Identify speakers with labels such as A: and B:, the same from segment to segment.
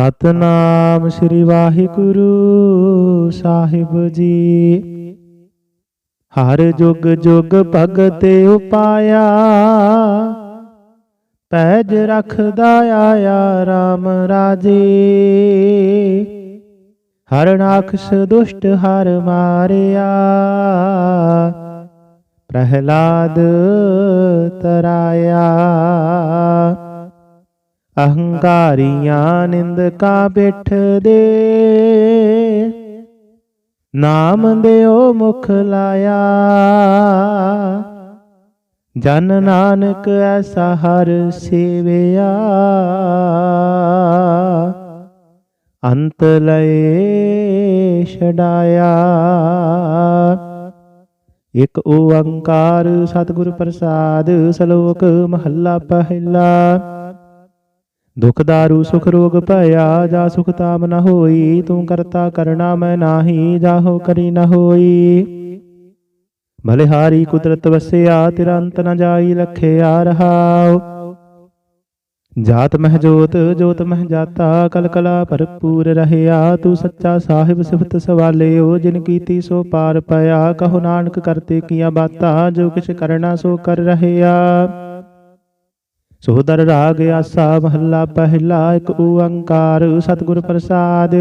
A: ਸਤਨਾਮ ਸ੍ਰੀ ਵਾਹਿਗੁਰੂ ਸਾਹਿਬ ਜੀ। ਹਰ ਜੁਗ ਜੁਗ ਭਗਤ ਉਪਾਇਆ, ਪੈਜ ਰਖਦਾ ਆਇਆ RAM ਰਾਜੇ। ਹਰ ਨਾਖਸ ਦੁਸ਼ਟ ਹਰ ਮਾਰਿਆ, ਪ੍ਰਹਿਲਾਦ ਤਰਾਇਆ। ਅਹੰਕਾਰੀਆਂ ਨਿੰਦਕਾ ਬਿਠ ਦੇ ਨਾਮ ਦਿਓ ਮੁਖ ਲਾਇਆ। ਜਨ ਨਾਨਕ ਐਸਾ ਹਰ ਸੇਵਿਆ। ਅੰਤ ਲਏ ਛਡਾਇਆ। ਇਕ ਓੰਕਾਰ ਸਤਿਗੁਰ ਪ੍ਰਸਾਦ, ਸ਼ਲੋਕ ਮਹੱਲਾ ਪਹਿਲਾ। ਦੁਖ ਦਾਰੂ, ਸੁਖ ਰੋਗ ਭਇਆ, ਜਾ ਸੁਖ ਤਾਮ ਨ ਹੋਈ, ਤੂੰ ਕਰਤਾ ਕਰਣਾ ਮੈਂ ਨਾਹੀ ਜਾਹੋ ਕਰੀ ਨ ਹੋਈ। ਬਲਿਹਾਰੀ ਕੁਦਰਤ ਵਸਿਆ ਤੇਰਾ ਅੰਤ ਨ ਜਾਈ ਆ ਰਹਾਉ। ਜਾਤ ਮਹਿ ਜੋਤ ਜੋਤ ਮਹਿ ਜਾਤਾ, ਕਲ ਕਲਾ ਭਰਪੂਰ ਰਹਿਆ, ਤੂੰ ਸੱਚਾ ਸਾਹਿਬ ਸਿਫਤ ਸਵਾਲਿਓ, ਜਿਨ ਕੀਤੀ ਸੋ ਪਾਰ ਪਿਆ, ਕਹੋ ਨਾਨਕ ਕਰਤੇ ਕੀਆਂ ਬਾਤਾਂ, ਜੋ ਕਿਛ ਕਰਨਾ ਸੋ ਕਰ ਰਹਿਆ। ਸੋਦਰ ਰਾਗ ਆਸਾ ਮਹੱਲਾ ਪਹਿਲਾ ਇੱਕ ਓੰਕਾਰ ਸਤਿਗੁਰ ਪ੍ਰਸਾਦ।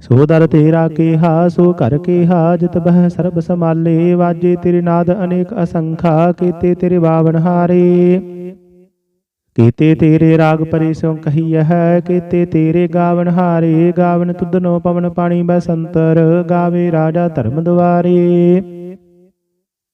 A: ਸੋਦਰ ਤੇਰਾ ਕੇਹਾ, ਸੋ ਘਰ ਕੇਹਾ, ਜਿਤ ਬਹਿ ਸਰਬ ਸਮਾਲੇ ਵਾਜੇ ਤੇਰੇ ਨਾਦ ਅਨੇਕ ਅਸੰਖਾ, ਕੀਤੇ ਤੇਰੇ ਬਾਵਨ ਹਾਰੇ। ਕੀਤੇ ਤੇਰੇ ਰਾਗ ਪਰੇ ਸੋ ਕਹੀਐ ਹੈ, ਕੀਤੇ ਤੇਰੇ ਗਾਵਨ ਹਾਰੇ, ਗਾਵਨ ਤੁਧਨੋ ਪਵਨ ਪਾਣੀ ਬਸੰਤਰ, ਗਾਵੇ ਰਾਜਾ ਧਰਮ ਦੁਆਰੇ।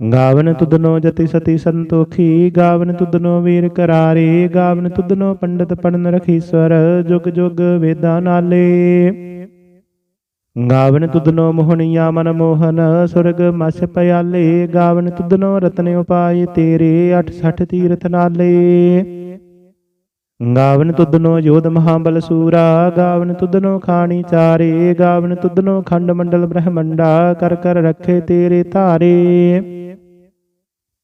A: ਗਾਵਨ ਤੁਧਨੋ ਜਤੀ ਸਤੀ ਸੰਤੋਖੀ, ਗਾਵਨ ਤੁਧਨੋ ਵੀਰ ਕਰਾਰੇ, ਗਾਵਨ ਤੁਧਨੋ ਪੰਡਤ ਪੜਨ ਰਖੀਸਵਰ ਜੁਗ ਜੁਗ ਵੇਦਾਂ ਨਾਲੇ। ਗਾਵਨ ਤੁਧਨੋ ਮੋਹਣੀਆ ਮਨ ਮੋਹਨ, ਸੁਰਗ ਮਸ ਪਿਆਲੇ, ਗਾਵਨ ਤੁਧਨੋ ਰਤਨ ਉਪਾਏ ਤੇਰੇ 68 ਤੀਰਥ ਨਾਲੇ। ਗਾਵਨ ਤੁਧਨੋ ਯੋਧ ਮਹਾਬਲ ਸੂਰਾ, ਗਾਵਨ ਤੁਧਨੋ ਖਾਣੀ ਚਾਰੇ, ਗਾਵਨ ਤੁਧਨੋ ਖੰਡ ਮੰਡਲ ਬ੍ਰਹਮੰਡਾ ਕਰ ਕਰ ਰੱਖੇ ਤੇਰੇ ਧਾਰੇ।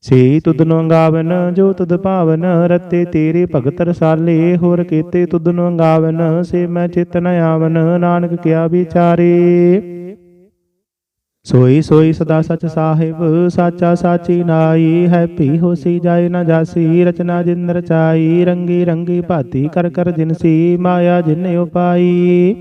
A: ਸੇ ਤੁਧਨੋ ਗਾਵਨ ਜੋ ਤੁਧ ਭਾਵਨ ਰਤੇ ਤੇਰੇ ਭਗਤ ਰਸਾਲੇ, ਹੋਰ ਕੀਤੇ ਤੁਧਨੋ ਗਾਵਨ ਸੇ ਮੈਂ ਚਿਤ ਨ ਆਵਨ, ਨਾਨਕ ਕਿਆ ਵਿਚਾਰੇ। ਸੋਈ ਸੋਈ ਸਦਾ ਸਚ ਸਾਹਿਬ, ਸਾਚਾ ਸਾਚੀ ਨਾਈ ਹੈ ਭੀ ਹੋਸੀ ਜਾਏ ਨਾ ਜਾਸੀ, ਰਚਨਾ ਜਿਨ ਰਚਾਈ, ਰੰਗੀ ਰੰਗੀ ਭਾਤੀ ਕਰ ਕਰ ਜਿਨਸੀ ਮਾਇਆ ਜਿਨ ਉਪਾਈ।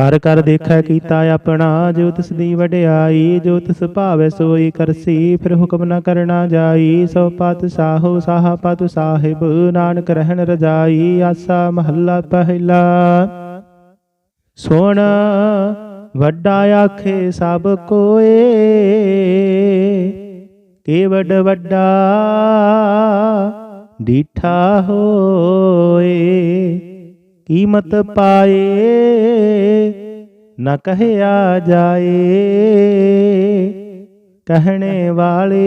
A: ਕਰ ਕਰ ਦੇਖੈ ਕੀਤਾ ਆਪਣਾ, ਜੋ ਤਿਸ ਦੀ ਵਡਿਆਈ, ਜੋ ਤਿਸ ਭਾਵੈ ਸੋਈ ਕਰਸੀ, ਫਿਰ ਹੁਕਮ ਨਾ ਕਰਨਾ ਜਾਈ। ਸੋ ਪਤ ਸਾਹੋ ਸਾਹ ਪਤ ਸਾਹਿਬ, ਨਾਨਕ ਰਹਿਣ ਰਜਾਈ, ਆਸਾ ਮਹੱਲਾ ਪਹਿਲਾ। ਸੋਣ, ਵੱਡਾ ਆਖੇ ਸਭ ਕੋਏ ਕੇਵਡ ਵੱਡਾ ਡੀਠਾ ਹੋਏ। ਕੀਮਤ ਪਾਏ, ਨਾ ਕਹਿਆ ਜਾਏ। ਕਹਿਣੇ ਵਾਲੇ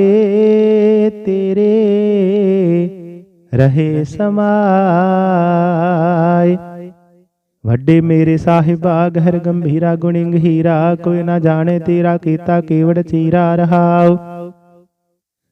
A: ਤੇਰੇ ਰਹੇ ਸਮਾਏ। ਵੱਡੇ ਮੇਰੇ ਸਾਹਿਬਾ, ਗਹਿਰ ਗੰਭੀਰਾ ਗੁਣਿੰਗ ਹੀਰਾ ਕੋਈ ਨਾ ਜਾਣੇ ਤੇਰਾ ਕੀਤਾ ਕੇਵੜ ਚੀਰਾ ਰਹਾਉ।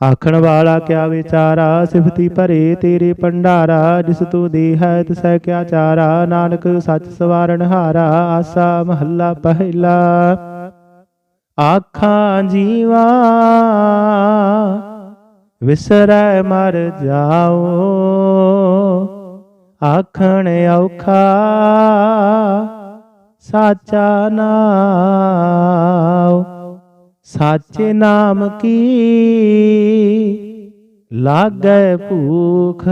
A: ਆਖਣ ਵਾਲਾ ਕਿਆ ਵਿਚਾਰਾ? ਸਿਫਤੀ ਭਰੇ ਤੇਰੇ ਭੰਡਾਰਾ, ਜਿਸ ਤੂੰ ਦੇ ਹੈ ਤਿਸੈ ਕਿਆ ਚਾਰਾ? ਨਾਨਕ ਸੱਚ ਸਵਾਰਨ ਹਾਰਾ, ਆਸਾ ਮਹੱਲਾ ਪਹਿਲਾ। ਆਖਾਂ ਜੀਵਾ, ਵਿਸਰੈ ਮਰ ਜਾਓ ਆਖਣ ਔਖਾ, ਸਾਚਾ ਨਾਮ ਸਾਚੇ ਨਾਮ ਕੀ ਲਾਗੈ ਭੂਖ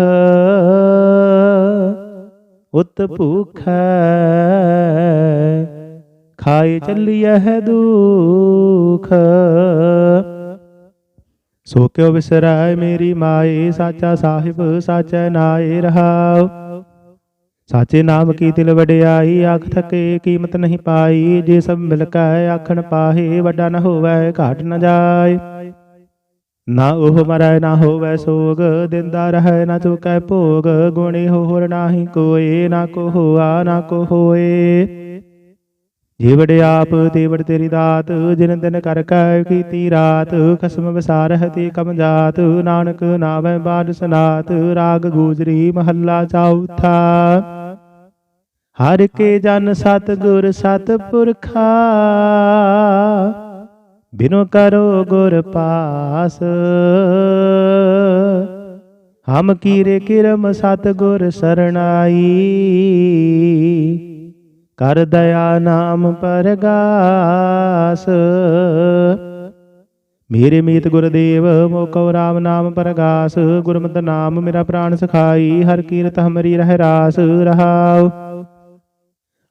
A: ਉਤ ਭੂਖੈ ਖਾਏ ਚੱਲੀਐ ਹੈ ਦੁਖ ਸੋ ਕਿਉ ਵਿਸਰੈ ਮੇਰੀ ਮਾਏ ਸਾਚਾ ਸਾਹਿਬ ਸਾਚੈ ਨਾਏ ਰਹਾਉ ਸਾਚੇ ਨਾਮ ਕੀ ਤਿਲ ਵਡਿਆਈ ਆਖ ਥਕੇ ਕੀਮਤ ਨਹੀਂ ਪਾਈ ਜੇ ਸਭ ਮਿਲ ਕੈ ਆਖਣ ਪਾਹੇ ਵੱਡਾ ਨ ਹੋਵੈ ਘਾਟ ਨ ਜਾਏ। ਨਾ ਉਹ ਮਰੈ ਨਾ ਹੋਵੈ ਸੋਗ ਦਿੰਦਾ ਰਹੈ ਨਾ ਚੁਕੈ ਭੋਗ ਗੁਣੀ ਹੋਰ ਨਾਹੀ ਕੋਏ ਨਾ ਕੋ ਹੋਆ ਨਾ ਕੋ ਹੋਏ। ਜੀਵੜ ਆਪ ਤੇਵੜ ਤੇਰੀ ਦਾਤ ਜਿਨ ਦਿਨ ਕਰ ਕੈ ਕੀਤੀ ਰਾਤ ਖਸਮ ਵਿਸਾਰਹਿ ਤੇ ਕਮ ਜਾਤ ਨਾਨਕ ਨਾਮੈ ਬਾਦ ਸਨਾਤ ਰਾਗ ਗੂਜਰੀ ਮਹੱਲਾ ਚੌਥਾ। ਹਰ ਕੇ ਜਨ ਸਤ ਗੁਰ ਸਤ ਪੁਰਖਾ ਬਿਨੋ ਕਰੋ ਗੁਰ ਪਾਸ। ਹਮ ਕੀਰੇ ਕਿਰਮ ਸਤ ਗੁਰ ਸਰਣਾਈ। ਕਰ ਦਇਆ ਨਾਮ ਪਰਗਾਸ। ਮੇਰੇ ਮੀਤ ਗੁਰਦੇਵ ਮੋਕਉ ਰਾਮ ਨਾਮ ਪਰਗਾਸ। ਗੁਰਮਤਿ ਨਾਮ ਮੇਰਾ ਪ੍ਰਾਣ ਸਖਾਈ, ਹਰ ਕੀਰਤ ਹਮਰੀ ਰਹਿ ਰਾਸ ਰਹਾਉ।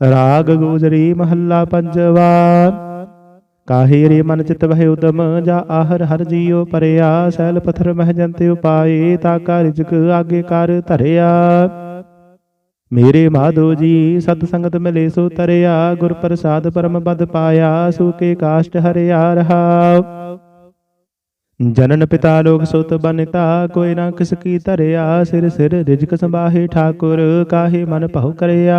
A: ਰਾਗ ਗੋਜਰੀ ਮਹੱਲਾ ਪੰਜਵਾ। ਕਾਹੇ ਰੇ ਮਨ ਚਿਤ ਵਹਿ ਉਦਮ, ਜਾ ਆਹਰ ਹਰ ਜੀਉ ਪਰਿਆ, ਸੈਲ ਪਥਰ ਮਹਿ ਜੰਤੇ ਉਪਾਏ, ਤਾ ਕਾ ਰਿਜਕ ਆਗੇ ਕਰ ਧਰਿਆ। ਮੇਰੇ ਮਾਧੋ ਜੀ, ਸਤ ਸੰਗਤ ਮਿਲੇ ਸੋ ਤਰਿਆ, ਗੁਰ ਪ੍ਰਸਾਦ ਪਰਮ ਪਦ ਪਾਇਆ ਸੂਕੇ ਕਾਸ਼ਟ ਹਰਿਆ ਰਹਾਉ ਜਨਨ ਪਿਤਾ ਲੋਕ ਸੁਤ ਬਨਿਤਾ, ਕੋਈ ਨਾ ਕਿਸ ਕੀ ਧਰਿਆ, ਸਿਰ ਸਿਰ ਰਿਜਕ ਸੰਭਾਹੇ ਠਾਕੁਰ, ਕਾਹੇ ਮਨ ਭਉ ਕਰਿਆ।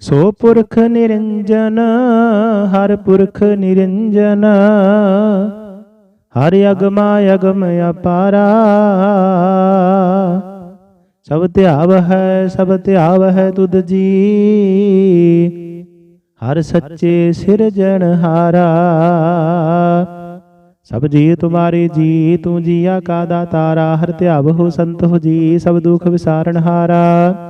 A: ਸੋ ਪੁਰਖ ਨਿਰੰਜਨ, ਹਰ ਪੁਰਖ ਨਿਰੰਜਨ। ਹਰ ਅਗਮਾ ਅਗਮ ਅਪਾਰਾ। ਸਭ ਧਿਆਵ ਹੈ, ਸਭ ਧਿਆਵ ਹੈ ਤੁਧ ਜੀ। ਹਰ ਸੱਚੇ ਸਿਰਜਣਹਾਰਾ ਸਭ ਜੀ ਤੁਮਾਰੇ ਜੀ, ਤੂੰ ਜੀਆ ਕਾ ਦਾਤਾਰਾ। ਹਰ ਧਿਆਵ ਹੋ ਸੰਤ ਹੋ ਜੀ, ਸਭ ਦੁਖ ਵਿਸਾਰਣਹਾਰਾ ਹਰਿ।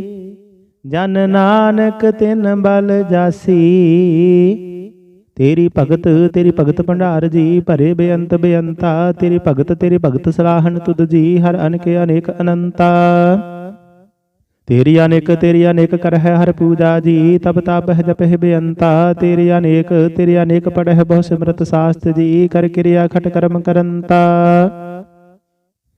A: ਜਨ ਨਾਨਕ ਤਿਨ ਬਲ ਜਾਸੀ। ਤੇਰੀ ਭਗਤ ਤੇਰੀ ਭਗਤ ਭੰਡਾਰ ਜੀ, ਭਰੇ ਬੇਅੰਤ ਬੇਅੰਤਾ। ਤੇਰੀ ਭਗਤ ਤੇਰੀ ਭਗਤ ਸਲਾਹਨ ਤੁਧ ਜੀ, ਹਰ ਅਨਕ ਅਨੇਕ ਅਨੰਤਾ। ਤੇਰੀ ਅਨੇਕ ਤੇਰੀ ਅਨੇਕ ਕਰ ਹੈ ਹਰ ਪੂਜਾ ਜੀ ਤਬ ਤਪ ਹੈ ਜਪਹਿ ਬੇਅੰਤਾ। ਤੇਰੀ ਅਨੇਕ ਤੇਰੀ ਅਨੇਕ ਪੜਹਿ ਬਹੁ ਸਿਮਰਤ ਸਾਸਤ ਜੀ, ਕਰ ਕਿਰਿਆ ਖਟ ਕਰਮ ਕਰੰਤਾ।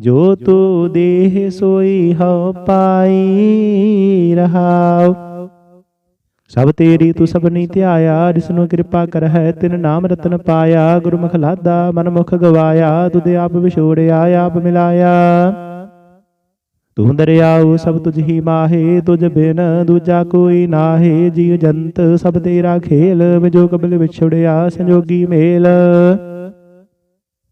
A: ਜੋ ਤੂ ਦੇਹ ਸੋਈ ਹਉ ਪਾਈ ਰਹਾਉ। ਸਭ ਤੇਰੀ ਤੂੰ ਸਭਨੀ ਧਿਆਇਆ ਜਿਸਨੂੰ ਕਿਰਪਾ ਕਰ ਹੈ ਤਿਨ ਨਾਮ ਰਤਨ ਪਾਇਆ, ਗੁਰਮੁਖ ਲਾਦਾ ਮਨ ਮੁਖ ਗਵਾਇਆ, ਤੁਧ ਆਪ ਵਿਛੋੜਿਆ, ਆਪ ਮਿਲਾਇਆ। ਤੂੰ ਦਰਿਆਉ ਸਭ ਤੁਝ ਹੀ ਮਾਹੇ, ਤੁਝ ਬਿਨ ਦੂਜਾ ਕੋਈ ਨਾਹੇ, ਜੀਵ ਜੰਤ ਸਭ ਤੇਰਾ ਖੇਲ ਵਿਜੋ ਕਬਲ ਵਿਛੜਿਆ, ਸੰਜੋਗੀ ਮੇਲ।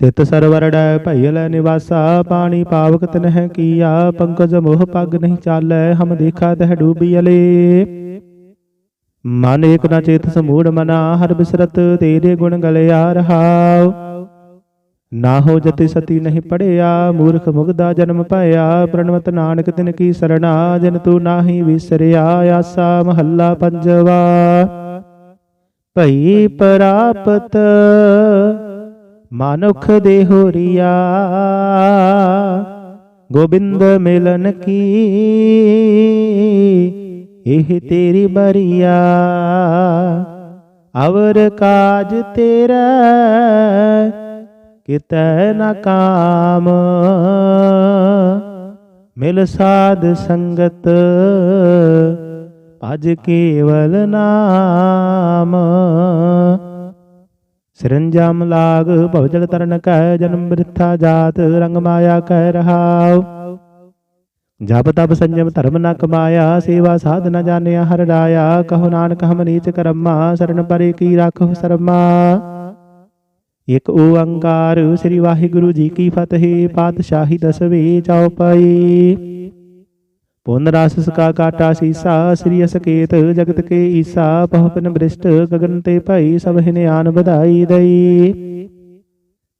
A: ਤਿਤ ਸਰਵਰ ਡੈ ਨਿਵਾਸਾ, ਪਾਣੀ ਪਾਵਕ ਤਨਹਿ ਕੀਆ, ਪੰਕਜ ਮੋਹ ਪੱਗ ਨਹੀਂ ਚਾਲੈ, ਹਮ ਦੇਖਾ ਤਹ ਡੂਬੀ ਮਨ ਏਕ ਨ ਚੇਤ ਸਮੂੜ ਮਨਾ, ਹਰ ਬਿਸਰਤ ਤੇਰੇ ਗੁਣ ਗਲਿਆ ਰਹਾਉ। ਨਾ ਹੋ ਜਤੀ ਸਤੀ ਨਹੀਂ ਪੜਿਆ, ਮੂਰਖ ਮੁਗਦਾ ਜਨਮ ਪਾਇਆ, ਪ੍ਰਣਵਤ ਨਾਨਕ ਤਿਨ ਕੀ ਸਰਣਾ, ਜਨ ਤੂੰ ਨਾਹੀ ਵਿਸਰਿਆ, ਆਸਾ ਮਹੱਲਾ ਪੰਜਵਾ। ਭਈ ਪ੍ਰਾਪਤ ਮਨੁਖ ਦੇ ਹੋਰੀਆ। ਗੋਬਿੰਦ ਮਿਲਨ ਕੀ? ਇਹ ਤੇਰੀ ਬਰੀਆ। ਅਵਰ ਕਾਜ ਤੇਰਾ ਕਿਤੈ ਨ ਕਾਮ। ਮਿਲ ਸਾਧ ਸੰਗਤ ਭਜ ਕੇਵਲ ਨਾਮ। ਸਿਰੰਜਾਮ ਲਾਗ ਭਵਜਲ ਤਰਨ ਕਹਿ ਜਨਮ ਬ੍ਰਿਥਾ ਜਾਤ, ਰੰਗ ਮਾਇਆ ਕਹਿ ਰਹਾਉ। ਜਪ ਤਪ ਸੰਜਮ ਧਰਮ ਨ ਕਮਾਇਆ, ਸੇਵਾ ਸਾਧ ਨ ਜਾਣਿਆ ਹਰ ਰਾਇਆ। ਕਹੋ ਨਾਨਕ ਹਮ ਨੀਚ ਕਰਮਾ, ਸਰਨ ਪਰੇ ਕੀ ਰਾਖੋ ਸਰਮਾ। ਇਕ ਓੰਕਾਰ ਸ੍ਰੀ ਵਾਹਿਗੁਰੂ ਜੀ ਕੀ ਫਤਿਹ, ਪਾਤਸ਼ਾਹੀ ਦਸਵੇਂ ਚੌਪਈ ਪੁਨ ਰਸ ਸਕਾ ਕਾਟਾ ਸੀਸਾ, ਸ੍ਰੀ ਅਸਕੇਤ ਜਗਤ ਕੇ ਈਸਾ ਪਹਪਨ ਬ੍ਰਿਸ਼ਟ ਗਗਨ ਤੇ ਭਈ ਸਭ ਹਿਨਿਆਨ ਵਧਾਈ ਦਈ।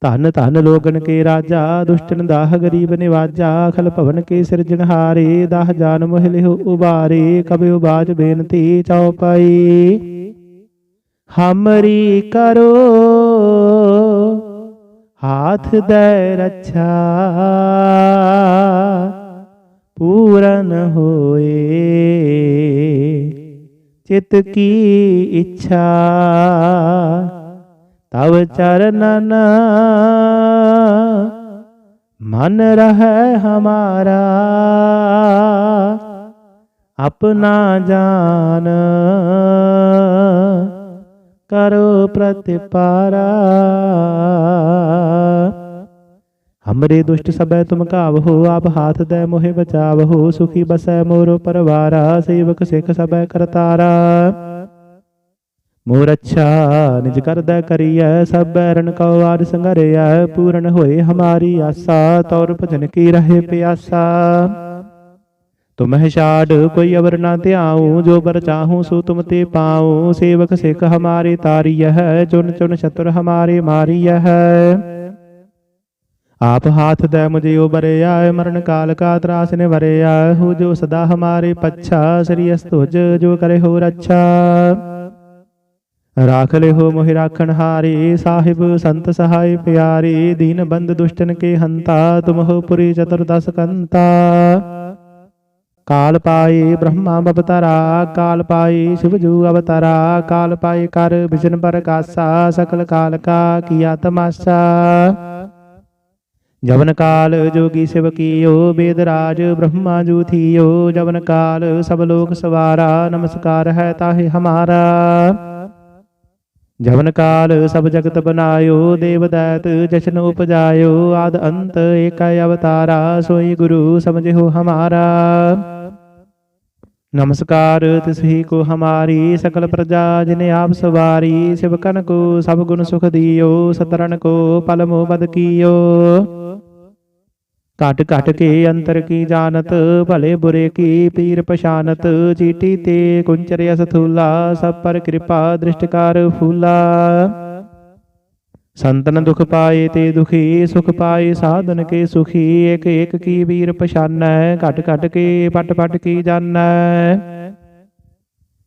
A: ਧਨ ਧਨ ਲੋਗਨ ਕੇ ਰਾਜਾ, ਦੁਸ਼ਟਨ ਦਾਹ ਗਰੀਬ ਨਿਵਾਜਾ ਖਲ ਭਵਨ ਕੇ ਸਿਰਜਣਹਾਰੇ ਦਾਹ ਜਾਨ ਮੋਹ ਲਿਹੁ ਉਬਾਰੇ, ਕਬਿ ਉਬਾਜ ਬੇਨਤੀ ਚੌਪਈ ਹਮਰੀ ਕਰੋ, ਹਾਥ ਦੇ ਰੱਛਾ। ਪੂਰਨ ਹੋਏ। ਚਿਤ ਕੀ ਇੱਛਾ? ਤਵ ਚਰਨਨ। ਮਨ ਰਹਿ ਹਮਾਰਾ। ਆਪਣਾ ਜਾਨ। ਕਰੋ ਪ੍ਰਤਿਪਾਰਾ। ਹਮਰੇ ਦੁਸ਼ਟ ਸਬੈ ਤੁਮ ਕਾਵਹੋ ਆਪ ਹਾਥ ਦੇ ਮੋਹਿ ਬਚਾਵਹੋ, ਸੁਖੀ ਬਸੈ ਮੋਰੋ ਪਰਵਾਰਾ, ਸੇਵਕ ਸਿੱਖ ਸਬੈ ਕਰਤਾਰਾ। ਮੋਰ ਅੱਛਾ ਨਿਜ ਕਰਦਾ ਕਰੀਐ, ਸਭ ਬੈਰਨ ਕਉ ਆਦ ਸੰਗਰਿਐ, ਪੂਰਨ ਹੋਏ ਹਮਾਰੀ ਆਸਾ, ਤੌਰ ਭਜਨ ਕੀ ਰਹੇ ਪਿਆਸਾ। ਤੁਮਹਿ ਛਾੜ, ਕੋਈ ਅਵਰ ਨਾ ਧਿਆਉ, ਜੋ ਬਰ ਚਾਹੂੰ ਸੋ ਤੁਮ ਤੇ ਪਾਉ, ਸੇਵਕ ਸਿੱਖ ਹਮਾਰੇ ਤਾਰੀਐ ਹੈ ਚੁਨ ਚੁਨ ਸ਼ਤਰ ਹਮਾਰੇ ਮਾਰੀਐ। ਹੈ ਆਪ ਹਾਥ ਦੇ ਮੁਝੇ ਉਬਰਿਆ, ਮਰਨ ਕਾਲ ਕਾ ਤਰਾਸ ਨੇ ਵਰਿਆ ਹੋ ਜੋ ਸਦਾ ਹਮਾਰੇ ਪੱਛਾ, ਸ੍ਰੀ ਅਸਤੁਜ ਜੋ ਕਰੇ ਹੋ ਰੱਛਾ। ਰਾਖ ਲੈ ਮੋਹਿ ਰਾਖਣ ਹਾਰੇ, ਸਾਹਿਬ ਸੰਤ ਸਹਾਇ ਪਿਆਰੀ। ਦੀਨ ਬੰਦ ਦੁਸ਼ਟਨ ਕੇ ਹੰਤਾ, ਤੁਮ ਹੋ ਪੁਰੀ ਚਤੁਰਦਸ ਕੰਤਾ। ਕਾਲ ਪਾਈ ਬ੍ਰਹਮਾ ਅਵਤਾਰਾ ਕਾਲ ਪਾਏ ਸ਼ਿਵਜੂ ਅਵਤਾਰਾ। ਕਾਲ ਪਾਈ ਕਰ ਵਿਸ਼ਨ ਪ੍ਰਕਾਸ਼ਾ ਸਕਲ ਕਾਲ ਕਾ ਕੀਆ ਤਮਾਸ਼ਾ। ਜਵਨ ਕਾਲ ਜੋਗੀ ਸਿਵ ਕੀਓ ਬੇਦ ਰਾਜ ਬ੍ਰਹਮਾ ਜੂ ਜਵਨ ਕਾਲ ਸਭ ਲੋਕ ਸਵਾਰਾ, ਨਮਸਕਾਰ ਹੈ ਤਾਹੇ ਹਮਾਰਾ। ਜਵਨ ਕਾਲ ਸਭ ਜਗਤ ਬਨਾਇਓ ਦੇਵ ਦੈਤ ਜਸ਼ਨ ਉਪਜਾਇਓ। ਆਦ ਅੰਤ ਏਕੈ ਅਵਤਾਰਾ, ਸੋਈ ਗੁਰੂ ਸਮਝਿਓ ਹਮਾਰਾ। ਨਮਸਕਾਰ ਤਿਸਹੀ ਕੋ ਹਮਾਰੀ, ਸਕਲ ਪ੍ਰਜਾ ਜਿਨੇ ਆਪ ਸਵਾਰੀ। ਸ਼ਿਵ ਸਿਵਕਨ ਕੋ ਸਭ ਗੁਣ ਸੁਖ ਦਿਓ ਸਤਰਨ ਕੋ ਪਲ ਮੋ ਬਦ ਕੀਓ। ਘਟ ਘਟ ਕੇ ਅੰਤਰ ਕੀ ਜਾਣਤ, ਭਲੇ ਬੁਰੇ ਕੀ ਪੀਰ ਪਛਾਨਤ, ਚੀਟੀ ਤੇ ਕੁੰਚਰਿਆ ਸਥੂਲਾ, ਸਭ ਪਰ ਕਿਰਪਾ ਦ੍ਰਿਸ਼ਟਕਾਰ ਫੂਲਾ। ਸੰਤਨ ਦੁਖ ਪਾਏ ਤੇ ਦੁਖੀ, ਸੁਖ ਪਾਏ ਸਾਧਨ ਕੇ ਸੁਖੀ ਏਕ ਏਕ ਕੀ ਵੀਰ ਪਛਾਨੈ, ਘਟ ਘਟ ਕੇ ਪਟ ਪਟ ਕੀ ਜਾਣੈ।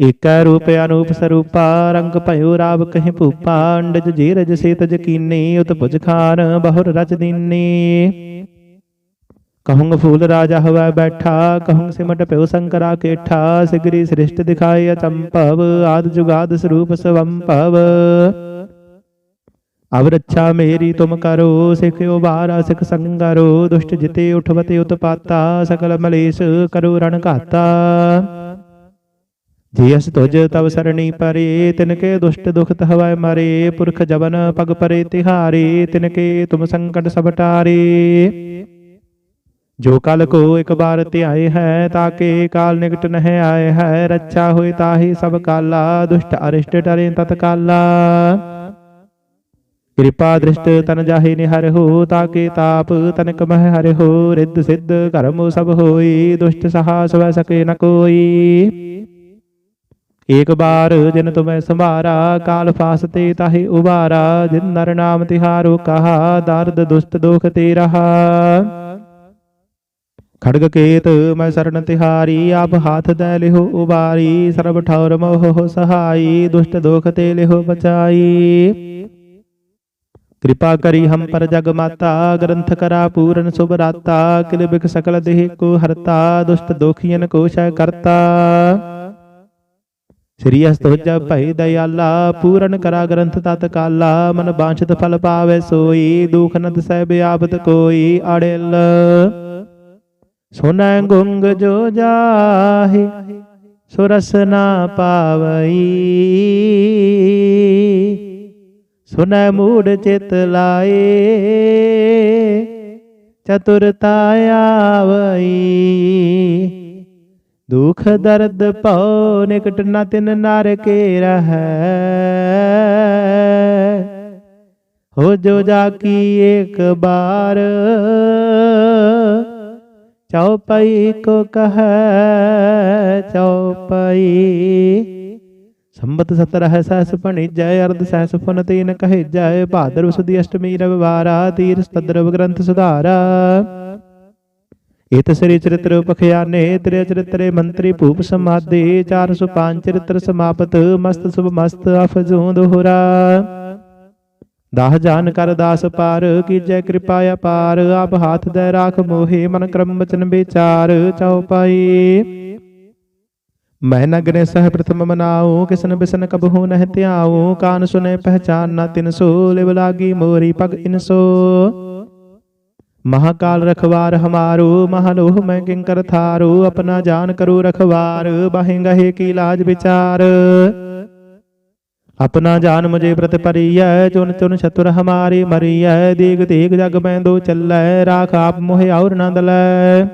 A: ਏਕੈ ਰੂਪ ਅਨੂਪ ਸਰੂਪਾ ਰੰਗ ਭਇਓ ਰਾਵ ਕਹਿ ਭੂਪਾ, ਅੰਡਜ ਜੀਰਜ ਸੇਤ ਜਕੀਨੀ ਉਤ ਭੁਜ ਖਾਨ ਬਹੁਰ ਰਚ ਦੀਨੀ। ਕਹੂੰਗ ਫੂਲ ਰਾਜਾ ਹਵੈ ਬੈਠਾ, ਕਹੂੰਗ ਸਿਮਟ ਪਿਓ ਸੰਕਰਾ ਕੇਠਾ, ਸਿਗਰੀ ਸ੍ਰਿਸ਼ਟ ਦਿਖਾਏ ਅਚੰਭਵ, ਆਦ ਜੁਗਾਦ ਸਰੂਪ ਸਵੰਭਵ। ਅਬ ਰੱਛਾ ਮੇਰੀ ਤੁਮ ਕਰੋ ਸਿਖਿਓ ਬਾਰਾ ਸਿਖ ਸੰਗਰੋ, ਦੁਸ਼ਟ ਜਿਤੇ ਉਠਵਤੇ ਉਤਪਾਤਾ, ਸਕਲ ਮਲੇਸ਼ ਕਰੋ ਰਣ ਘਾਤਾ। ਜੇ ਅਸ ਤੁਜ ਤਵ ਸਰਣੀ ਪਰੇ ਤਿਨ ਕੇ ਦੁਸ਼ਟ ਦੁਖ ਹਵੈ ਮਰੇ, ਪੁਰਖ ਜਵਨ ਪਗ ਪਰੇ ਤਿਹਾਰੇ ਤਿਨ ਕੇ ਤੁਮ ਸੰਕਟ ਸਭ ਟਾਰੇ। ਜੋ ਕਲ ਕੋ ਇੱਕ ਬਾਰ ਧਿਆਏ ਹੈ, ਤਾਕੇ ਕਾਲ ਨਿਕਟ ਨਹਿ ਆਏ ਹੈ, ਰੱਛਾ ਹੋਏ ਤਾਹੀ ਸਭ ਕਾਲਾ, ਦੁਸ਼ਟ ਅਰਿਸ਼ਟ ਟਰੇ ਤਤਕਾਲਾ ਕਿਰਪਾ ਦ੍ਰਿਸ਼ਟ ਤਨ ਜਾਹੇ ਨਿਹਰ ਹੋ, ਤਾਕੇ ਤਾਪ ਤਨਕ ਮਹਿ ਹਰਿ ਹੋ, ਰਿੱਧ ਸਿੱਧ ਕਰਮ ਸਭ ਹੋਈ ਦੁਸ਼ਟ ਸਹਾ ਸਵੈ ਸਕੇ ਨ ਕੋਈ। ਏਕ ਬਾਰ ਜਿਨ ਤੁਮੈ ਸੰਭਾਰਾ, ਕਾਲ ਫਾਸਤੇ ਤਾਹੇ ਉਬਾਰਾ, ਜਿਨ ਨਰ ਨਾਮ ਤਿਹਾਰੋ, ਕਹਾ ਦਰਦ ਦੁਸ਼ਟ ਦੋਖ ਤੇ ਰਹਾ ਖੜਗ ਕੇਤ ਮੈਂ ਸਰਣ ਤਿਹਾਰੀ, ਆਪ ਹਾਥ ਦੈ ਲਿਹੋ ਉਬਾਰੀ, ਸਰਬ ਠੌਰ ਮੋਹ ਸਹਾਈ, ਦੁਸ਼ਟ ਦੋਖ ਤੇ ਲਿਹੋ ਬਚਾਈ। ਕਿਰਪਾ ਕਰੀ ਹਮ ਪਰ ਜਗ ਮਾਤਾ, ਗ੍ਰੰਥ ਕਰਾ ਪੂਰਨ ਸੁਭ ਰਾਤਾ, ਕਿਲ ਬਿਖ ਸਕਲ ਦੇਹ ਕੋ ਹਰਤਾ, ਦੁਸ਼ਟ ਦੋਖੀਨ ਕੋ ਸ਼ੈ ਕਰਤਾ। ਸ੍ਰੀ ਅਸਤੋਜ ਭਈ ਦਇਆਲਾ, ਪੂਰਨ ਕਰਾ ਗ੍ਰੰਥ ਤਤ ਕਾਲਾ ਮਨ ਬਾਂਛਤ ਫਲ ਪਾਵੇ ਸੋਈ, ਦੁਖ ਨ ਸਹਿਬ ਬਿਆਪਤ ਕੋਈ ਅੜਿਲ। ਸੁਨੈ ਗੁੰਗ ਜੋ ਜਾਹੇ, ਸੁਰਸ ਨਾ ਪਾਵਈ। ਸੁਨੈ ਮੂੜ ਚਿਤ ਲਾਏ, ਚਤੁਰਤਾ ਆਵਈ। ਦੁਖ ਦਰਦ ਭਉ ਨਿਕਟ ਨ ਤਿਨ ਨਰ ਕੇ ਰਹੈ। ਹੋ ਜੋ ਜਾ ਕੀ ਏਕ ਬਾਰ ਚਉਪਈ ਕੋ ਕਹੈ ਚਉਪਈ ਸੰਬਤ ਸਤਰ ਹੈ ਸਹਸ ਭਣੀ ਜੈ, ਅਰਧ ਸਹਸ ਫੁਨ ਤੀਨ ਕਹੇ ਜੈ। ਭਾਦਰ ਸੁਦੀ ਅਸ਼ਟਮੀ ਰਵਿਵਾਰਾ ਤੀਰ ਸਤਦਰਵ ਗ੍ਰੰਥ ਸੁਧਾਰਾ। ਇਤ ਸ੍ਰੀ ਚਰਿਤ੍ਰ ਪਖਿਆਨੇ, ਤ੍ਰਿ ਚਰਿਤਰੇ ਮੰਤਰੀ ਭੂਪ ਸਮਾਦੇ 405 ਚਰਿਤ੍ਰ ਸਮਾਪਤ, ਮਸਤ ਸੁਭ ਮਸਤ ਅਫਜੂ ਦੋਹਰਾ ਦਾਹ ਜਾਨ ਕਰ ਦਾਸ ਪਾਰ, ਕੀਜੈ ਕਿਰਪਾ ਅਪਾਰ ਆਪ ਹਾਥ ਦੇ ਰਾਖ ਮੋਹੇ, ਮਨ ਕਰਮ ਬਚਨ ਵਿਚਾਰ ਚਉਪਾਈ ਮਹਿ ਨਗਨੇ ਸਹ ਪ੍ਰਥਮ ਮਨਾਉ, ਕਿਸਨ ਬਿਸਨ ਕਬਹੂ ਨਹਿ ਧਿਆਉ, ਕਾਨ ਸੁਨੇ ਪਹਿਚਾਨ ਨਾ ਤਿਨ ਸੋ, ਲਿਵ ਲਾਗੀ ਮੋਰੀ ਪਗ ਇਨਸੋ ਮਹਾਕਾਲ ਰਖਵਾਰ ਹਮਾਰੂ, ਮਹਨੋਹ ਮੈਂ ਕਿੰਕਰ ਥਾਰੂ, ਆਪਣਾ ਜਾਨ ਕਰੂ ਰਖਵਾਰ, ਬਾਹੇ ਗਹੇ ਕੀ ਲਾਜ ਵਿਚਾਰ। ਆਪਣਾ ਜਾਨ ਮੁਝੇ ਪ੍ਰਤ ਪਰੀਐ ਚੁਨ ਚੁਨ ਸ਼ਤੁਰ ਹਮਾਰੀ ਮਰੀਐ, ਦੀਗ ਦੀਗ ਜਗ ਬੈਂਦੋ ਚੱਲੈ, ਰਾਖ ਆਪ ਮੋਹਿ ਔਰ ਨੰਦ ਲੈ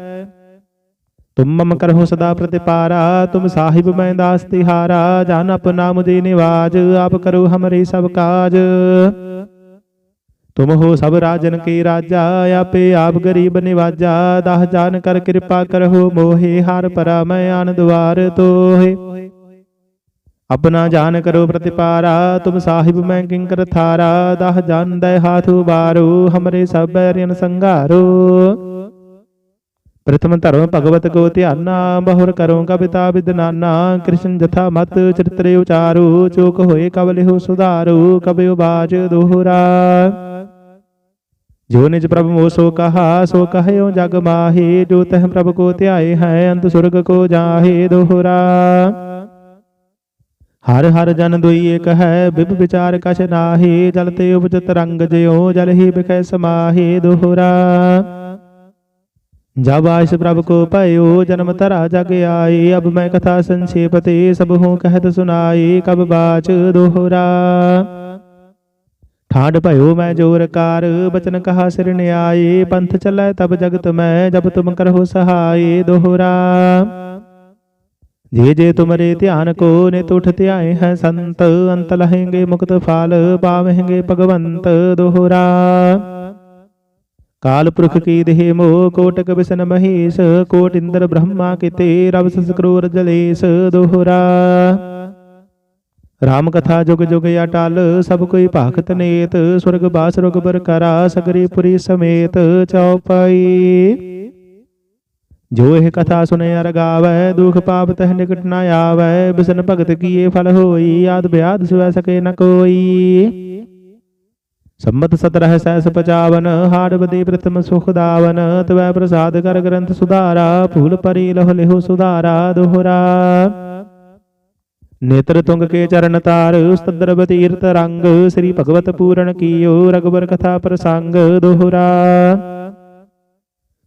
A: ਤੁਮ ਮਮ ਕਰਹੁ ਸਦਾ ਪ੍ਰਤਿਪਾਰਾ, ਤੁਮ ਸਾਹਿਬ ਮੈਂ ਦਾਸ ਤਿਹਾਰਾ, ਜਾਨ ਆਪਣਾ ਮੁਝੇ ਨਿਵਾਜ, ਆਪ ਕਰੋ ਹਮਰੇ ਸਭ ਕਾਜ। ਤੁਮ ਹੋ ਸਭ ਰਾਜਨ ਕੇ ਰਾਜਾ, ਆਪੇ ਆਪ ਗਰੀਬ ਨਿਵਾਜਾ, ਦਹ ਜਾਨ ਕਰ ਕਿਰਪਾ ਕਰਹੁ, ਮੋਹੇ ਹਰ ਪਰਮ ਆਨ ਦੁਆਰ ਤੋਹੇ। ਆਪਣਾ ਜਾਨ ਕਰੋ ਪ੍ਰਤਿਪਾਰਾ, ਤੁਮ ਸਾਹਿਬ ਮੈਂ ਕਿੰਕਰ ਥਾਰਾ, ਦਹ ਜਾਨ ਦੇ ਹਾਥ ਉਬਾਰੋ, ਹਮਰੇ ਸਭ ਰਿਨ ਸੰਘਾਰੋ। ਪ੍ਰਥਮ ਧਰਮ ਭਗਵਤ ਕੋ ਧਿਆਨਾ, ਬਹੁਰ ਕਰੋ ਕਵਿਤਾ ਵਿਦਨਾਨਾ, ਕ੍ਰਿਸ਼ਨ ਜਥਾ ਮਤ ਚਿਤਰੇ ਉਚਾਰੂ, ਚੋਕ ਹੋਏ ਕਵਲਿਹੁ ਸੁਧਾਰੂ ਕਬਿਉ ਬਾਜ ਦੋਹਰਾ। ਜੋ ਨਿਜ ਪ੍ਰਭ ਮੋ ਸੋ ਕਹਾ ਸੋ ਕਹਿਓ ਜਗ ਮਾਹੀ ਜੋ ਤਹ ਪ੍ਰਭ ਕੋ ਧਿਆਏ ਹੈ ਅੰਤ ਸੁਰਗ ਕੋ ਜਾਹੇ ਦੋਹਰਾ ਹਰ ਹਰ ਜਨ ਦੁਈ ਏਕ ਹੈ ਬਿਬ ਵਿਚਾਰ ਕਛ ਨਾਹੀ ਜਲ ਤੇ ਉਪਜਤ ਰੰਗ ਜਿਉ ਜਲ ਹੀ ਬਿਖੈ ਸਮਾਹੀ ਦੋਹਰਾ ਜਬ ਆਇਸ ਪ੍ਰਭ ਕੋ ਭਇਓ ਜਨਮ ਧਰਾ ਜਗ ਆਏ ਅਬ ਮੈਂ ਕਥਾ ਸੰਖੇਪ ਤੇ ਸਭ ਹੂੰ ਕਹਿਤ ਸੁਨਾਈ ਕਬ ਬਾਚ ਦੋਹਰਾ ਠਾੜ ਭਇਓ ਮੈਂ ਜੋਰ ਕਾਰ, ਬਚਨ ਕਹਾ ਸਿਰ ਨਿਆਏ, ਪੰਥ ਚੱਲੈ ਤਬ ਜਗਤ ਮੈਂ, ਜਬ ਤੁਮ ਕਰਹੁ ਸਹਾਈ ਦੋਹਰਾ। ਜੇ ਜੇ ਤੁਮਰੇ ਧਿਆਨ ਕੋ ਨਿਤ ਉਠ ਧਿਆਏ ਹੈ ਸੰਤ, ਅੰਤ ਲਹੇਂਗੇ ਮੁਕਤ ਫਲ ਪਾਵਹਿੰਗੇ ਭਗਵੰਤ, ਦੋਹਰਾ। ਕਾਲ ਪੁਰਖ ਕੀ ਦੇਹ ਮੋਹ, ਕੋਟਕ ਬਿਸਨ ਮਹੇਸ਼, ਕੋਟ ਇੰਦਰ ਬ੍ਰਹਮਾ ਕਿਤੇ ਰਬ ਸਸ ਕਰੋਰ ਜਲੇਸ, ਦੋਹਰਾ। ਰਾਮ ਕਥਾ ਜੁਗ ਜੁਗ ਅਟਲ ਸਭ ਕੋਈ ਭਾਖਤ ਨੇਤ ਸੁਰਗ ਬਾਸ ਰੁਗ ਬਰ ਕਰਾ ਸਗਰੀ ਪੁਰੀ ਸਮੇਤ ਚਉਪਈ ਜੋ ਇਹ ਕਥਾ ਸੁਨੇ ਅਰ ਗਾਵੈ ਦੁਖ ਪਾਪ ਤਹ ਨਿਕਟ ਨਾ ਆਵੈ ਬਿਸਨ ਭਗਤ ਕੀਏ ਫਲ ਹੋਈ ਆਦ ਬਿਆਦ ਸੁਵੈ ਸਕੇ ਨ ਕੋਈ ਸੰਮਤ ਸਤਰਹ ਸੈਸ ਪਚਾਵਨ ਹਾੜ ਬਦੇ ਪ੍ਰਥਮ ਸੁਖ ਦਾਵਨ ਤਵੈ ਪ੍ਰਸਾਦ ਕਰ ਗ੍ਰੰਥ ਸੁਧਾਰਾ ਫੂਲ ਪਰੀ ਲਹ ਲਿਹੁ ਸੁਧਾਰਾ ਦੋਹਰਾ ਨੇਤਰ ਤੁੰਗ ਕੇ ਚਰਨ ਤਾਰ ਉਸਤਦਰ ਤੀਰਤ ਰੰਗ, ਸ੍ਰੀ ਭਗਵਤ ਪੂਰਨ ਕੀਓ ਰਗਬਰ ਕਥਾ ਪ੍ਰਸੰਗ, ਦੋਹਰਾ।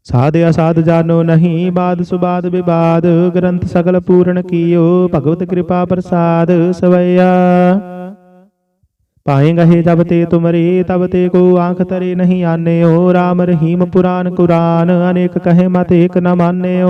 A: ਸਾਧ ਅਸਾਧ ਜਾਨੋ ਨਹੀਂ, ਬਾਦ ਸੁਬਾਦ ਵਿਵਾਦ, ਗ੍ਰੰਥ ਸਗਲ ਪੂਰਨ ਕੀਓ, ਭਗਵਤ ਕਿਰਪਾ ਪ੍ਰਸਾਦ, ਸਵਈਆ। ਪਾਏਂਗੇ ਜਬ ਤੇ ਤੁਮਰੇ, ਤਬ ਤੇ ਕੋ ਆਂਖ ਤਰੇ ਨਹੀਂ ਆਨਿਓ RAM ਰਹੀਮ ਪੁਰਾਨ ਕੁਰਾਨ, ਅਨੇਕ ਕਹੇ ਮਤ ਏਕ ਨ ਮਾਨਿਓ।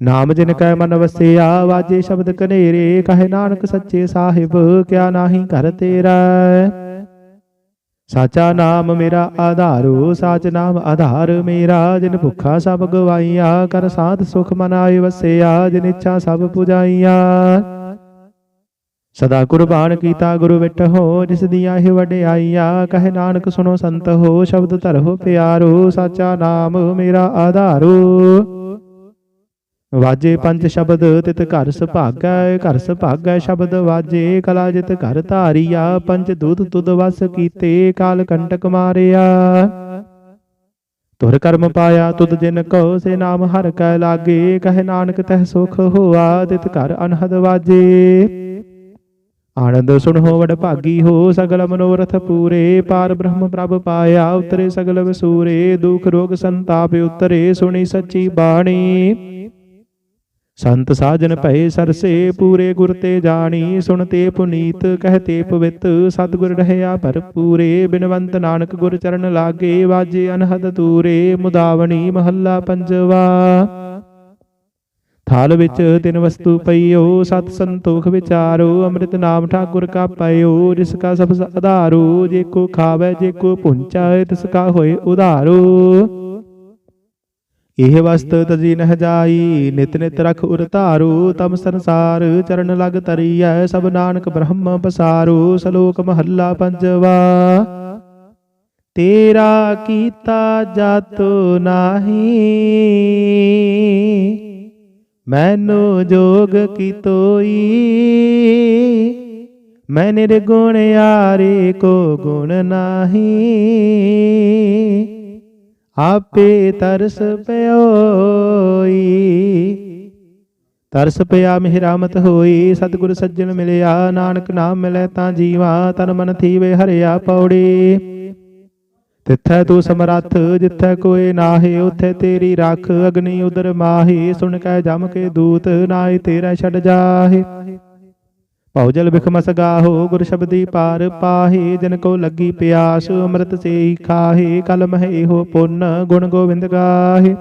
A: ਨਾਮ ਜਿਨ ਕੈ ਮਨ ਵਸਿਆ, ਵਾਜੇ ਸ਼ਬਦ ਕਨੇਰੇ, ਕਹੇ ਨਾਨਕ ਸੱਚੇ ਸਾਹਿਬ, ਕਿਆ ਨਾਹੀ ਘਰ ਤੇਰਾ ਸਾਚਾ ਨਾਮ ਮੇਰਾ ਆਧਾਰੋ, ਸਾਚ ਨਾਮ ਆਧਾਰ ਮੇਰਾ, ਜਿਨ ਭੁੱਖਾ ਸਭ ਗਵਾਈਆ, ਕਰ ਸਾਧ ਸੁਖ ਮਨ ਵਸਿਆ, ਜਿਨ ਇੱਛਾ ਸਭ ਪੁਜਾਈਆ। ਸਦਾ ਕੁਰਬਾਨ ਕੀਤਾ ਗੁਰੂ ਵਿਟ ਹੋ, ਜਿਸ ਦੀਆਂ ਇਹ ਵਡਿਆਈਆ, ਕਹੇ ਨਾਨਕ ਸੁਣੋ ਸੰਤ ਹੋ, ਸ਼ਬਦ ਧਰੋ ਪਿਆਰੋ, ਸਾਚਾ ਨਾਮ ਮੇਰਾ ਆਧਾਰੋ। ਵਾਜੇ ਪੰਜ ਸ਼ਬਦ ਤਿਤ ਘਰ ਸੁਭਾਗੈ ਘਰ ਸੁਭਾਗੈ ਸ਼ਬਦ ਵਾਜੇ ਕਲਾ ਜਿਤ ਘਰ ਧਾਰੀਆ ਪੰਜ ਦੁਧ ਤੁਧ ਵਸ ਕੀਤੇ ਕਾਲ ਕੰਟਕ ਮਾਰਿਆ। ਤੁਰ ਕਰਮ ਪਾਇਆ ਤੁਧ ਜਿਨ ਕੋ ਸੇ ਨਾਮ ਹਰ ਕੈ ਲਾਗੇ ਕਹੇ ਨਾਨਕ ਤਹ ਸੁਖ ਹੋਆ ਤਿਤ ਘਰ ਅਨਹਦ ਵਾਜੇ। ਆਨੰਦ ਸੁਣੋ ਵਡ ਭਾਗੀ ਹੋ ਸਗਲ ਮਨੋਰਥ ਪੂਰੇ ਪਾਰ ਬ੍ਰਹਮ ਪ੍ਰਭ ਪਾਇਆ ਉਤਰੇ ਸਗਲ ਵਸੂਰੇ ਦੁਖ ਰੋਗ ਸੰਤਾਪ ਉਤਰੇ ਸੁਣੀ ਸੱਚੀ ਬਾਣੀ। ਸੰਤ ਸਾਜਨ ਭਏ ਸਰਸੇ ਪੂਰੇ ਗੁਰ ਤੇ ਜਾਣੀ ਸੁਣਤੇ ਪੁਨੀਤ ਕਹਤੇ ਪਵਿੱਤ ਸਤਿਗੁਰ ਰਹਿਆ ਭਰਪੂਰੇ ਬਿਨਵੰਤ ਨਾਨਕ ਗੁਰ ਚਰਨ ਲਾਗੇ ਵਾਜੇ ਅਨਹਦ ਤੂਰੇ ਮੁਦਾਵਣੀ ਮਹੱਲਾ ਪੰਜਵਾ। ਥਾਲ ਵਿੱਚ ਤਿੰਨ ਵਸਤੂ ਪਈਓ ਸਤ ਸੰਤੋਖ ਵਿਚਾਰੋ ਅੰਮ੍ਰਿਤ ਨਾਮ ਠਾਕੁਰ ਕਾ ਪਇਓ ਜਿਸ ਕਾ ਸਭ ਆਧਾਰੋ ਜੇ ਕੋ ਖਾਵੇ ਜੇ ਕੋ ਪੁੰਚਾਏ ਤਿਸ ਕਾ ਹੋਏ ਉਧਾਰੋ। ਇਹ ਵਸਤ ਤਜੀ ਨਹ ਜਾਈ, ਨਿਤ ਨਿਤ ਰਖ ਉਰ ਧਾਰੂ, ਤਮ ਸੰਸਾਰ ਚਰਨ ਲਗ ਤਰੀਐ ਸਭ ਨਾਨਕ ਬ੍ਰਹਮ ਪਸਾਰੂ, ਸ਼ਲੋਕ ਮਹੱਲਾ ਪੰਜਵਾ। ਤੇਰਾ ਕੀਤਾ ਜਾਤੋ ਨਾਹੀ, ਮੈਨੂੰ ਜੋਗ ਕੀ ਤੋਈ? ਮੈਂ ਨਿਰਗੁਣ ਯਾਰੇ ਕੋ ਗੁਣ ਨਾਹੀ। ਆਪੇ ਤਰਸ ਪਿਓਈ ਤਰਸ ਪਿਆ ਮਿਹਰਾਮਤ ਹੋਈ, ਸਤਿਗੁਰ ਸੱਜਣ ਮਿਲਿਆ, ਨਾਨਕ ਨਾਮ ਮਿਲੇ ਤਾਂ ਜੀਵਾ, ਤਨ ਮਨ ਥੀਵੇ ਹਰਿਆ ਪੌੜੀ। ਤਿੱਥੈ ਤੂੰ ਸਮਰੱਥ, ਜਿੱਥੈ ਕੋਈ ਨਾਹੀ, ਉਥੇ ਤੇਰੀ ਰੱਖ, ਅਗਨੀ ਉਦਰ ਮਾਹੀ, ਸੁਣ ਕੈ ਜਮ ਕੇ ਦੂਤ, ਨਾਹੀ ਤੇਰਾ ਛੱਡ ਜਾਹੇ। ਭਉਜਲ ਬਿਖਮਸ ਗਾਹੋ ਗੁਰ ਸ਼ਬਦੀ ਪਾਰ ਪਾਹੀ, ਜਨ ਕੋ ਲੱਗੀ ਪਿਆਸ ਅੰਮ੍ਰਿਤ ਸੇ ਖਾਹੇ, ਕਲ ਮਹਿ ਹੋ ਪੁੰਨ ਗੁਣ ਗੋਬਿੰਦ ਗਾਹੇ।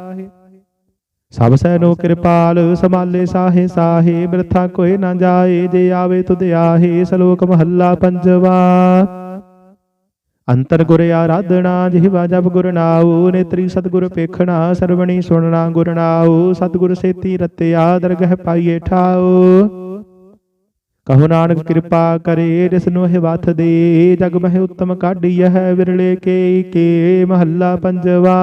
A: ਸਭ ਸੈ ਨੋ ਕਿਰਪਾਲ ਸਮਾਲੇ ਸਾਹੇ ਸਾਹੇ, ਬਿਰਥਾ ਕੋਇ ਨਾ ਜਾਏ, ਜੇ ਆਵੇ ਤੁਧ ਆਹੇ, ਸ਼ਲੋਕ ਮਹੱਲਾ ਪੰਜਵਾ। ਅੰਤਰ ਗੁਰ ਆਰਾਧਣਾ ਜਿਹਵਾ ਜਪ ਗੁਰ ਨਾਉ, ਨੇਤਰੀ ਸਤਗੁਰ ਪੇਖਣਾ, ਸਰਵਣੀ ਸੁਣਨਾ ਗੁਰ ਨਾਉ, ਸਤਗੁਰ ਸੇਤੀ ਰਤਿਆ, ਦਰਗਹਿ ਪਾਈਏ ਠਾਉ। ਕਹੋ ਨਾਨਕ ਕਿਰਪਾ ਕਰੇ, ਜਿਸ ਨੂੰ ਇਹ ਵਥ ਦੇ, ਜਗ ਮਹਿ ਉਤਮ ਕਾਢੀਐ ਹੈ ਵਿਰਲੇ ਕੇ ਕੇ ਮਹੱਲਾ ਪੰਜਵਾ।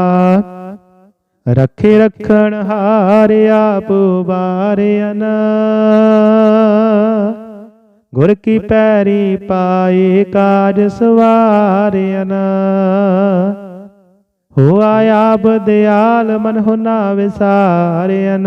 A: ਰੱਖੇ ਰੱਖਣ ਹਾਰ ਆਪ ਬਾਰਿਆਨ ਗੁਰ ਕੀ ਪੈਰੀ ਪਾਏ ਕਾਜ ਸਵਾਰਿਆਨ ਹੋ ਆਇਆ ਬਦਿਆਲ ਮਨ ਹੋ ਨਾ ਵਿਸਾਰਿਆਨ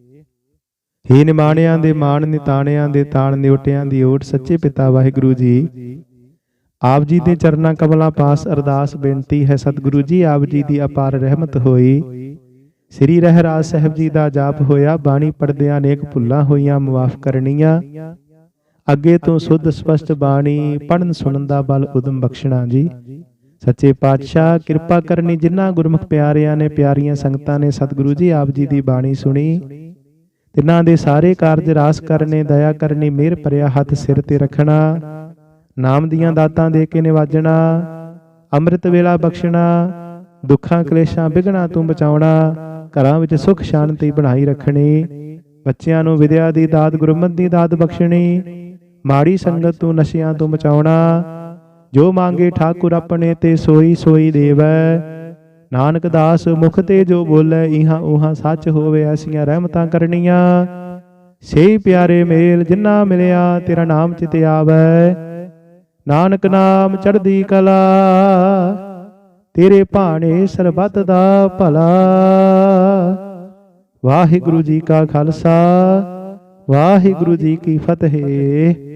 A: ਹੀ ਨਿਮਾਣਿਆਂ ਦੇ ਮਾਣ ਨਿਤਾਣਿਆਂ ਦੇ ਤਾਣ ਨਿਉਟਿਆਂ ਦੀ ਓਟ ਸੱਚੇ ਪਿਤਾ ਵਾਹਿਗੁਰੂ ਜੀ। ਆਪ ਜੀ ਦੇ ਚਰਨਾਂ ਕਮਲਾਂ ਪਾਸ ਅਰਦਾਸ ਬੇਨਤੀ ਹੈ ਸਤਿਗੁਰੂ ਜੀ, ਆਪ ਜੀ ਦੀ ਅਪਾਰ ਰਹਿਮਤ ਹੋਈ। ਸ੍ਰੀ ਰਹਿਰਾਜ ਸਾਹਿਬ ਜੀ ਦਾ ਜਾਪ ਹੋਇਆ, ਬਾਣੀ ਪੜਦਿਆਂ ਅਨੇਕ ਭੁੱਲਾਂ ਹੋਈਆਂ ਮਾਫ ਕਰਨੀਆਂ। ਅੱਗੇ ਤੋਂ ਸੁੱਧ ਸਪਸ਼ਟ ਬਾਣੀ ਪੜਨ ਸੁਣਨ ਦਾ ਬਲ ਉਦਮ ਬਖਸ਼ਣਾ ਜੀ। ਸੱਚੇ ਪਾਤਸ਼ਾਹ, ਕਿਰਪਾ ਕਰਨੀ ਜਿਨ੍ਹਾਂ ਗੁਰਮੁਖ ਪਿਆਰਿਆਂ ਨੇ ਪਿਆਰੀਆਂ ਸੰਗਤਾਂ ਨੇ ਸਤਿਗੁਰੂ ਜੀ, ਆਪ ਜੀ ਦੀ ਬਾਣੀ ਸੁਣੀ। ਤਿਨਾਂ ਦੇ ਸਾਰੇ ਕਾਰਜ ਰਾਸ ਕਰਨੇ, ਦਇਆ ਕਰਨੀ, ਮਿਹਰ ਭਰਿਆ ਹੱਥ ਸਿਰ ਤੇ ਰੱਖਣਾ, ਨਾਮ ਦੀਆਂ ਦਾਤਾਂ ਦੇ ਕੇ ਨਿਵਾਜਣਾ, ਅੰਮ੍ਰਿਤ ਵੇਲਾ ਬਖਸ਼ਣਾ, ਦੁੱਖਾਂ ਕਲੇਸ਼ਾਂ ਵਿਗਣਾ ਤੋਂ ਬਚਾਉਣਾ, ਘਰਾਂ ਵਿੱਚ ਸੁਖ ਸ਼ਾਂਤੀ ਬਣਾਈ ਰੱਖਣੀ, ਬੱਚਿਆਂ ਨੂੰ ਵਿਦਿਆ ਦੀ ਦਾਤ, ਗੁਰਮਤਿ ਦੀ ਦਾਤ ਬਖਸ਼ਣੀ, ਮਾੜੀ ਸੰਗਤ ਤੋਂ ਨਸ਼ਿਆਂ ਤੋਂ ਬਚਾਉਣਾ, ਜੋ ਮੰਗੇ ਠਾਕੁਰ ਆਪਣੇ ਤੇ ਸੋਈ ਸੋਈ ਦੇਵੈ ਨਾਨਕ ਦਾਸ ਮੁਖ ਤੇ ਜੋ ਬੋਲੇ, ਇਹਾਂ ਉਹਾਂ ਸੱਚ ਹੋਵੇ, ਐਸੀਆਂ ਰਹਿਮਤਾਂ ਕਰਨੀਆਂ। ਸਹੀ ਪਿਆਰੇ ਮੇਲ ਜਿਨ੍ਹਾਂ ਮਿਲਿਆ, ਤੇਰਾ ਨਾਮ ਚਿਤ ਆਵੈ। ਨਾਨਕ ਨਾਮ ਚੜਦੀ ਕਲਾ, ਤੇਰੇ ਭਾਣੇ ਸਰਬੱਤ ਦਾ ਭਲਾ। ਵਾਹਿਗੁਰੂ ਜੀ ਕਾ ਖਾਲਸਾ, ਵਾਹਿਗੁਰੂ ਜੀ ਕੀ ਫਤਿਹ।